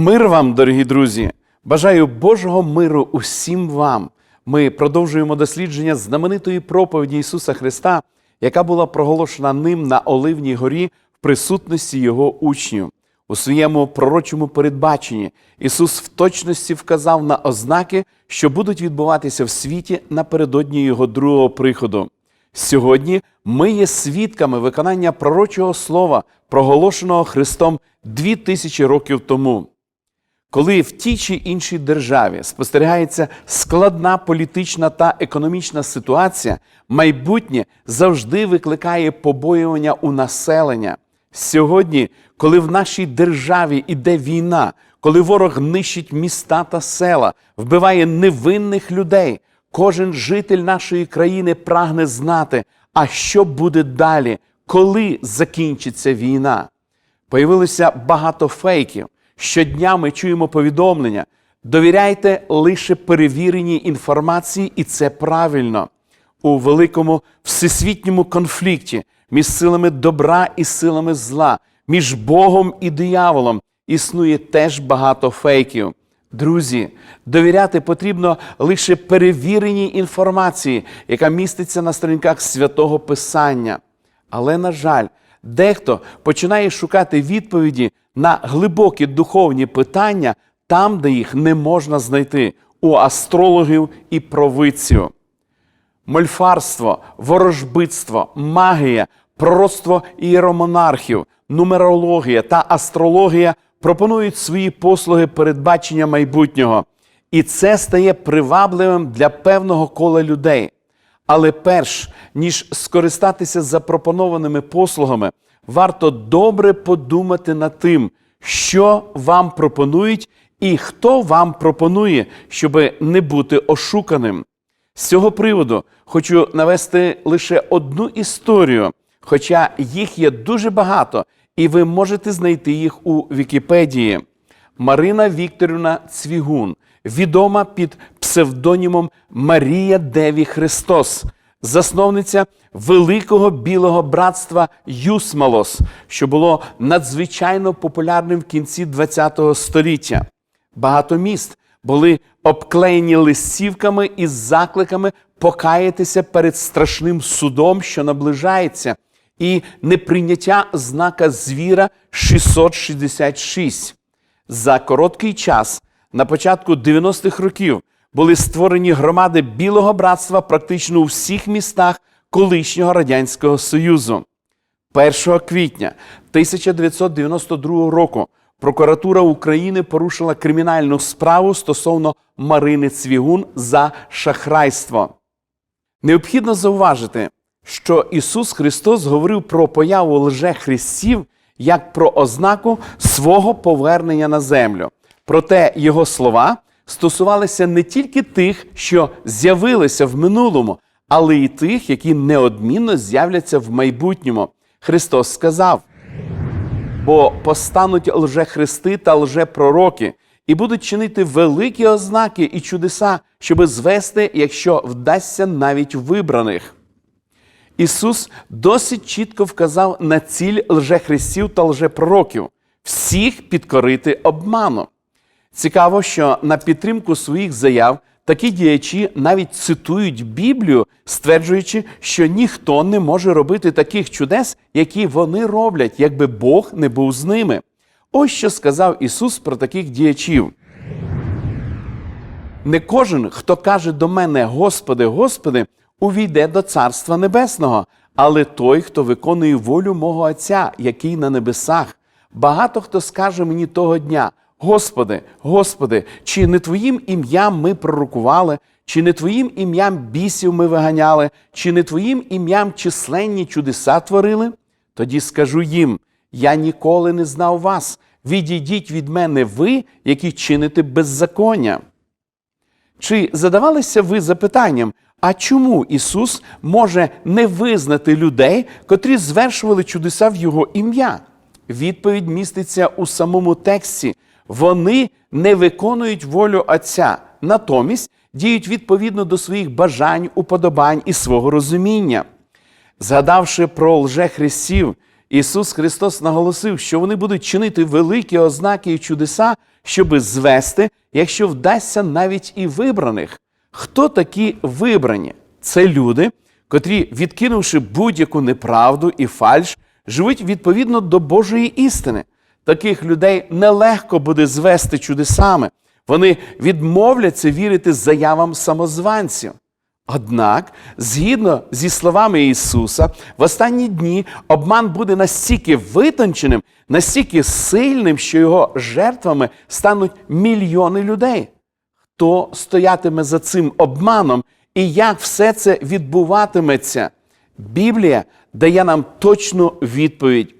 Мир вам, дорогі друзі! Бажаю Божого миру усім вам. Ми продовжуємо дослідження знаменитої проповіді Ісуса Христа, яка була проголошена ним на Оливній горі в присутності Його учнів. У своєму пророчому передбаченні Ісус в точності вказав на ознаки, що будуть відбуватися в світі напередодні Його другого приходу. Сьогодні ми є свідками виконання пророчого слова, проголошеного Христом дві тисячі років тому. Коли в тій чи іншій державі спостерігається складна політична та економічна ситуація, майбутнє завжди викликає побоювання у населення. Сьогодні, коли в нашій державі іде війна, коли ворог нищить міста та села, вбиває невинних людей, кожен житель нашої країни прагне знати, а що буде далі, коли закінчиться війна. Появилося багато фейків. Щодня ми чуємо повідомлення. Довіряйте лише перевіреній інформації, і це правильно. У великому всесвітньому конфлікті між силами добра і силами зла, між Богом і дияволом існує теж багато фейків. Друзі, довіряти потрібно лише перевіреній інформації, яка міститься на сторінках святого Писання. Але, на жаль, дехто починає шукати відповіді на глибокі духовні питання там, де їх не можна знайти у астрологів і провидців. Мольфарство, ворожбитство, магія, пророцтво ієромонархів, нумерологія та астрологія пропонують свої послуги передбачення майбутнього. І це стає привабливим для певного кола людей. Але перш ніж скористатися запропонованими послугами, варто добре подумати над тим, що вам пропонують і хто вам пропонує, щоб не бути ошуканим. З цього приводу хочу навести лише одну історію, хоча їх є дуже багато, і ви можете знайти їх у Вікіпедії. Марина Вікторівна Цвігун, відома під псевдонімом Марія Деві Христос, засновниця Великого Білого братства Юсмалос, що було надзвичайно популярним в кінці ХХ століття. Багато міст були обклеєні листівками із закликами покаятися перед страшним судом, що наближається, і неприйняття знака звіра 666. За короткий час, на початку 90-х років, були створені громади Білого братства практично у всіх містах колишнього Радянського Союзу. 1 квітня 1992 року прокуратура України порушила кримінальну справу стосовно Марини Цвігун за шахрайство. Необхідно зауважити, що Ісус Христос говорив про появу лжехристів як про ознаку свого повернення на землю. Проте його слова стосувалися не тільки тих, що з'явилися в минулому, але й тих, які неодмінно з'являться в майбутньому. Христос сказав: бо постануть лжехристи та лжепророки, і будуть чинити великі ознаки і чудеса, щоби звести, якщо вдасться навіть вибраних. Ісус досить чітко вказав на ціль лжехристів та лжепророків всіх підкорити обману. Цікаво, що на підтримку своїх заяв такі діячі навіть цитують Біблію, стверджуючи, що ніхто не може робити таких чудес, які вони роблять, якби Бог не був з ними. Ось що сказав Ісус про таких діячів. Не кожен, хто каже до мене, Господи, Господи, увійде до Царства Небесного, але той, хто виконує волю мого Отця, який на небесах. Багато хто скаже мені того дня: Господи, Господи, чи не Твоїм ім'ям ми пророкували, чи не Твоїм ім'ям бісів ми виганяли, чи не Твоїм ім'ям численні чудеса творили? Тоді скажу їм: я ніколи не знав вас. Відійдіть від мене ви, які чините беззаконня. Чи задавалися ви запитанням, а чому Ісус може не визнати людей, котрі звершували чудеса в Його ім'я? Відповідь міститься у самому тексті. Вони не виконують волю Отця, натомість діють відповідно до своїх бажань, уподобань і свого розуміння. Згадавши про лжехристів, Ісус Христос наголосив, що вони будуть чинити великі ознаки і чудеса, щоби звести, якщо вдасться навіть і вибраних. Хто такі вибрані? Це люди, котрі, відкинувши будь-яку неправду і фальш, живуть відповідно до Божої істини. Таких людей нелегко буде звести чудесами. Вони відмовляться вірити заявам самозванців. Однак, згідно зі словами Ісуса, в останні дні обман буде настільки витонченим, настільки сильним, що його жертвами стануть мільйони людей. Хто стоятиме за цим обманом і як все це відбуватиметься? Біблія дає нам точну відповідь.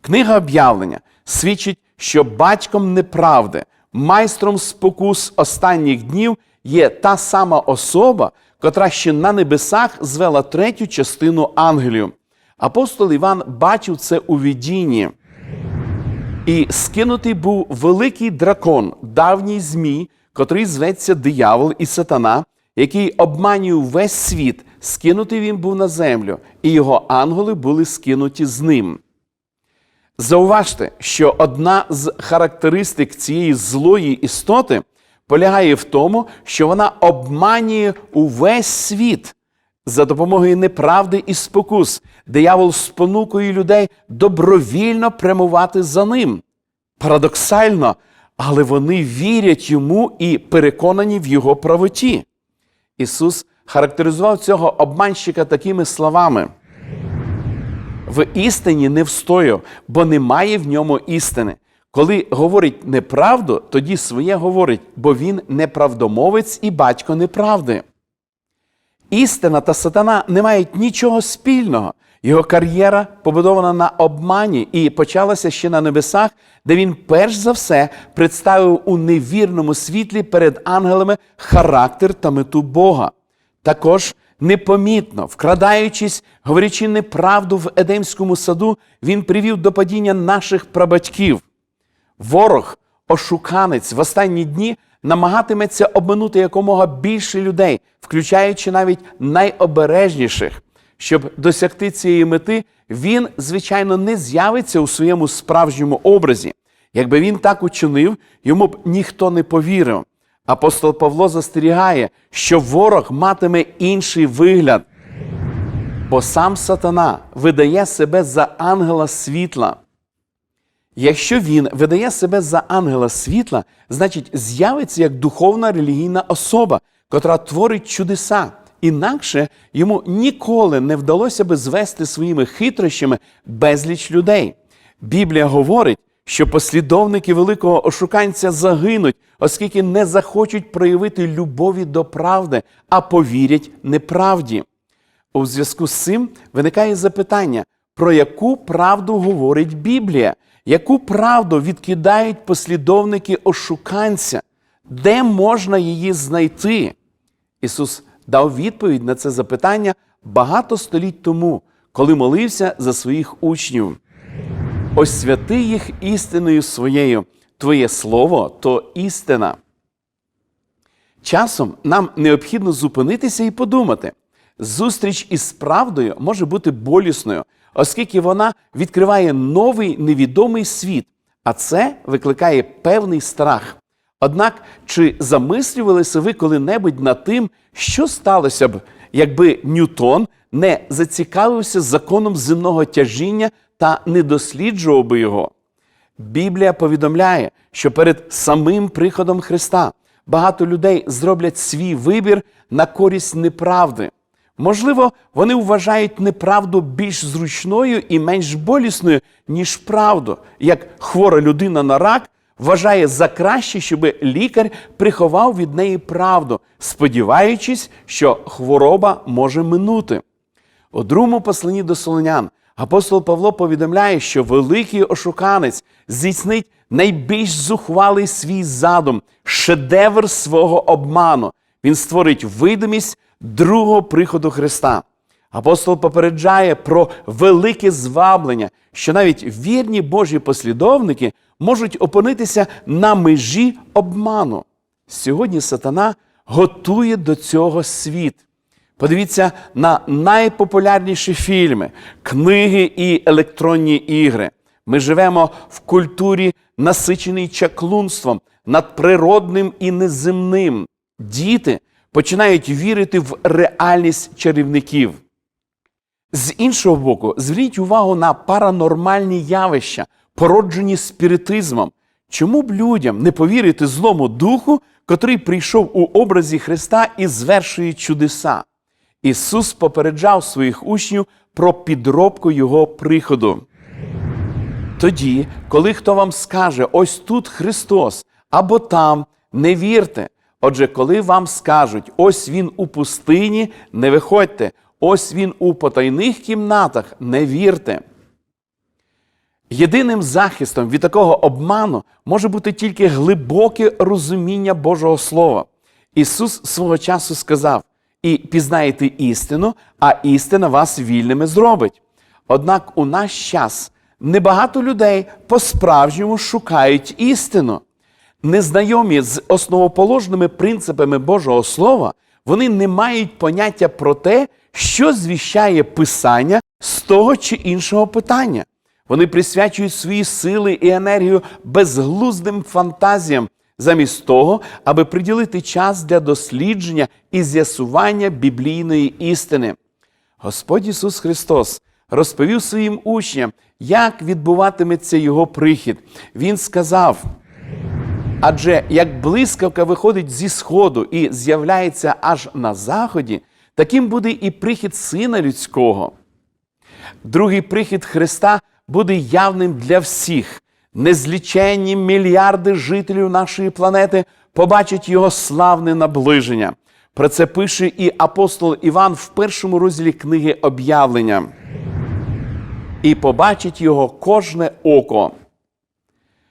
Книга об'явлення свідчить, що батьком неправди, майстром спокус останніх днів є та сама особа, котра ще на небесах звела третю частину ангелів. Апостол Іван бачив це у видінні. І скинутий був великий дракон, давній змій, котрий зветься диявол і сатана, який обманює весь світ. Скинутий він був на землю, і його ангели були скинуті з ним. Зауважте, що одна з характеристик цієї злої істоти полягає в тому, що вона обманює увесь світ за допомогою неправди і спокус. Диявол спонукує людей добровільно прямувати за ним. Парадоксально, але вони вірять йому і переконані в його правоті. Ісус характеризував цього обманщика такими словами. В істині не встояв, бо немає в ньому істини. Коли говорить неправду, тоді своє говорить, бо він неправдомовець і батько неправди. Істина та сатана не мають нічого спільного. Його кар'єра побудована на обмані і почалася ще на небесах, де він перш за все представив у невірному світлі перед ангелами характер та мету Бога. Також непомітно, вкрадаючись, говорячи неправду в Едемському саду, він привів до падіння наших прабатьків. Ворог, ошуканець в останні дні намагатиметься обминути якомога більше людей, включаючи навіть найобережніших. Щоб досягти цієї мети, він, звичайно, не з'явиться у своєму справжньому образі. Якби він так учинив, йому б ніхто не повірив. Апостол Павло застерігає, що ворог матиме інший вигляд, бо сам сатана видає себе за ангела світла. Якщо він видає себе за ангела світла, значить з'явиться як духовна релігійна особа, котра творить чудеса. Інакше йому ніколи не вдалося би звести своїми хитрощами безліч людей. Біблія говорить, що послідовники великого ошуканця загинуть, оскільки не захочуть проявити любові до правди, а повірять неправді. У зв'язку з цим виникає запитання, про яку правду говорить Біблія, яку правду відкидають послідовники ошуканця, де можна її знайти? Ісус дав відповідь на це запитання багато століть тому, коли молився за своїх учнів. Освяти їх істиною своєю. Твоє слово то істина. Часом нам необхідно зупинитися і подумати. Зустріч із правдою може бути болісною, оскільки вона відкриває новий невідомий світ, а це викликає певний страх. Однак, чи замислювалися ви коли-небудь над тим, що сталося б, якби Ньютон не зацікавився законом земного тяжіння та не досліджував би його? Біблія повідомляє, що перед самим приходом Христа багато людей зроблять свій вибір на користь неправди. Можливо, вони вважають неправду більш зручною і менш болісною, ніж правду, як хвора людина на рак вважає за краще, щоб лікар приховав від неї правду, сподіваючись, що хвороба може минути. У другому посланні до Солонян апостол Павло повідомляє, що великий ошуканець здійснить найбільш зухвалий свій задум, шедевр свого обману. Він створить видимість другого приходу Христа. Апостол попереджає про велике зваблення, що навіть вірні Божі послідовники можуть опинитися на межі обману. Сьогодні сатана готує до цього світ. Подивіться на найпопулярніші фільми, книги і електронні ігри. Ми живемо в культурі, насиченій чаклунством, надприродним і неземним. Діти починають вірити в реальність чарівників. З іншого боку, зверніть увагу на паранормальні явища, породжені спіритизмом. Чому б людям не повірити злому духу, котрий прийшов у образі Христа і звершує чудеса? Ісус попереджав своїх учнів про підробку Його приходу. Тоді, коли хто вам скаже, ось тут Христос, або там, не вірте. Отже, коли вам скажуть, ось він у пустині, не виходьте, ось він у потайних кімнатах, не вірте. Єдиним захистом від такого обману може бути тільки глибоке розуміння Божого Слова. Ісус свого часу сказав: і пізнаєте істину, а істина вас вільними зробить. Однак у наш час небагато людей по-справжньому шукають істину. Незнайомі з основоположними принципами Божого Слова, вони не мають поняття про те, що звіщає Писання з того чи іншого питання. Вони присвячують свої сили і енергію безглуздим фантазіям, замість того, аби приділити час для дослідження і з'ясування біблійної істини. Господь Ісус Христос розповів своїм учням, як відбуватиметься Його прихід. Він сказав. Адже як блискавка виходить зі сходу і з'являється аж на заході, таким буде і прихід Сина Людського. Другий прихід Христа буде явним для всіх. Незліченні мільярди жителів нашої планети побачать його славне наближення. Про це пише і апостол Іван в першому розділі книги об'явлення. І побачить його кожне око.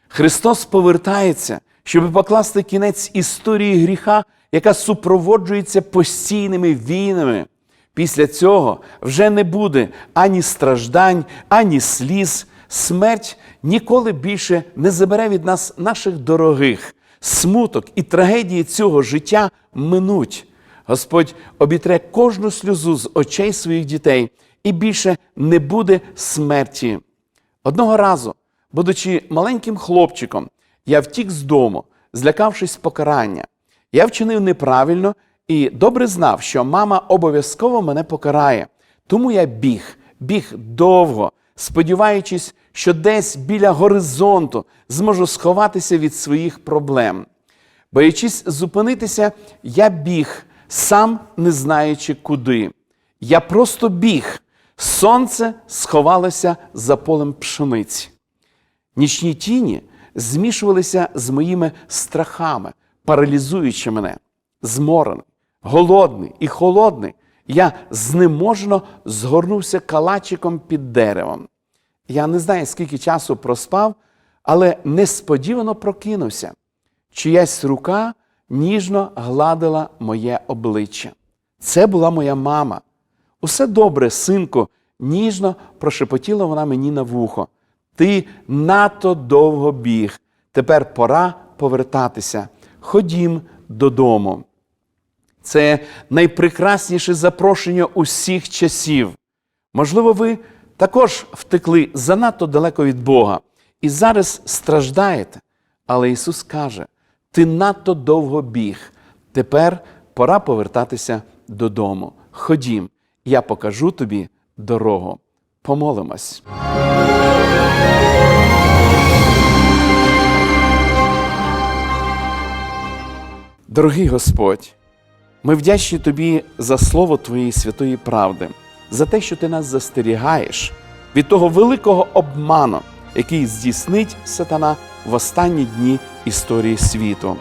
Христос повертається, щоб покласти кінець історії гріха, яка супроводжується постійними війнами. Після цього вже не буде ані страждань, ані сліз. Смерть ніколи більше не забере від нас наших дорогих. Смуток і трагедії цього життя минуть. Господь обітре кожну сльозу з очей своїх дітей, і більше не буде смерті. Одного разу, будучи маленьким хлопчиком, я втік з дому, злякавшись покарання. Я вчинив неправильно і добре знав, що мама обов'язково мене покарає. Тому я біг, біг довго, сподіваючись, що десь біля горизонту зможу сховатися від своїх проблем. Боячись зупинитися, я біг, сам не знаючи куди. Я просто біг. Сонце сховалося за полем пшениці. Нічні тіні змішувалися з моїми страхами, паралізуючи мене. Зморений, голодний і холодний, я знеможно згорнувся калачиком під деревом. Я не знаю, скільки часу проспав, але несподівано прокинувся. Чиясь рука ніжно гладила моє обличчя. Це була моя мама. Усе добре, синку, ніжно прошепотіла вона мені на вухо. Ти надто довго біг. Тепер пора повертатися. Ходім додому. Це найпрекрасніше запрошення усіх часів. Можливо, ви також втекли занадто далеко від Бога і зараз страждаєте. Але Ісус каже: ти надто довго біг. Тепер пора повертатися додому. Ходім, я покажу тобі дорогу. Помолимось. Дорогий Господь, ми вдячні Тобі за слово Твоєї святої правди, за те, що Ти нас застерігаєш від того великого обману, який здійснить сатана в останні дні історії світу.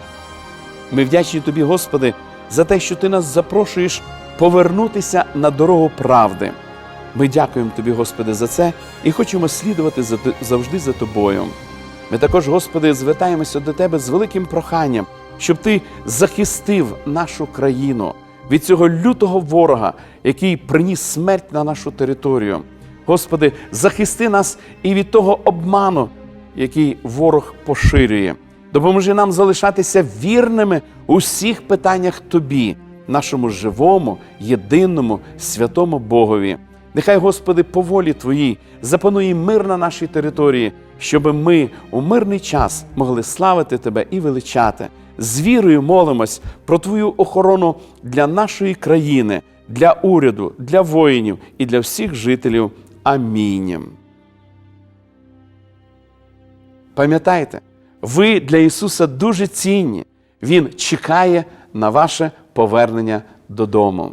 Ми вдячні Тобі, Господи, за те, що Ти нас запрошуєш повернутися на дорогу правди. Ми дякуємо Тобі, Господи, за це і хочемо слідувати завжди за Тобою. Ми також, Господи, звертаємося до Тебе з великим проханням, щоб Ти захистив нашу країну від цього лютого ворога, який приніс смерть на нашу територію. Господи, захисти нас і від того обману, який ворог поширює. Допоможи нам залишатися вірними у всіх питаннях Тобі, нашому живому, єдиному, святому Богові. Нехай, Господи, по волі Твоїй запанує мир на нашій території, щоб ми у мирний час могли славити Тебе і величати. З вірою молимось про Твою охорону для нашої країни, для уряду, для воїнів і для всіх жителів. Амінь. Пам'ятайте, ви для Ісуса дуже цінні. Він чекає на ваше повернення додому.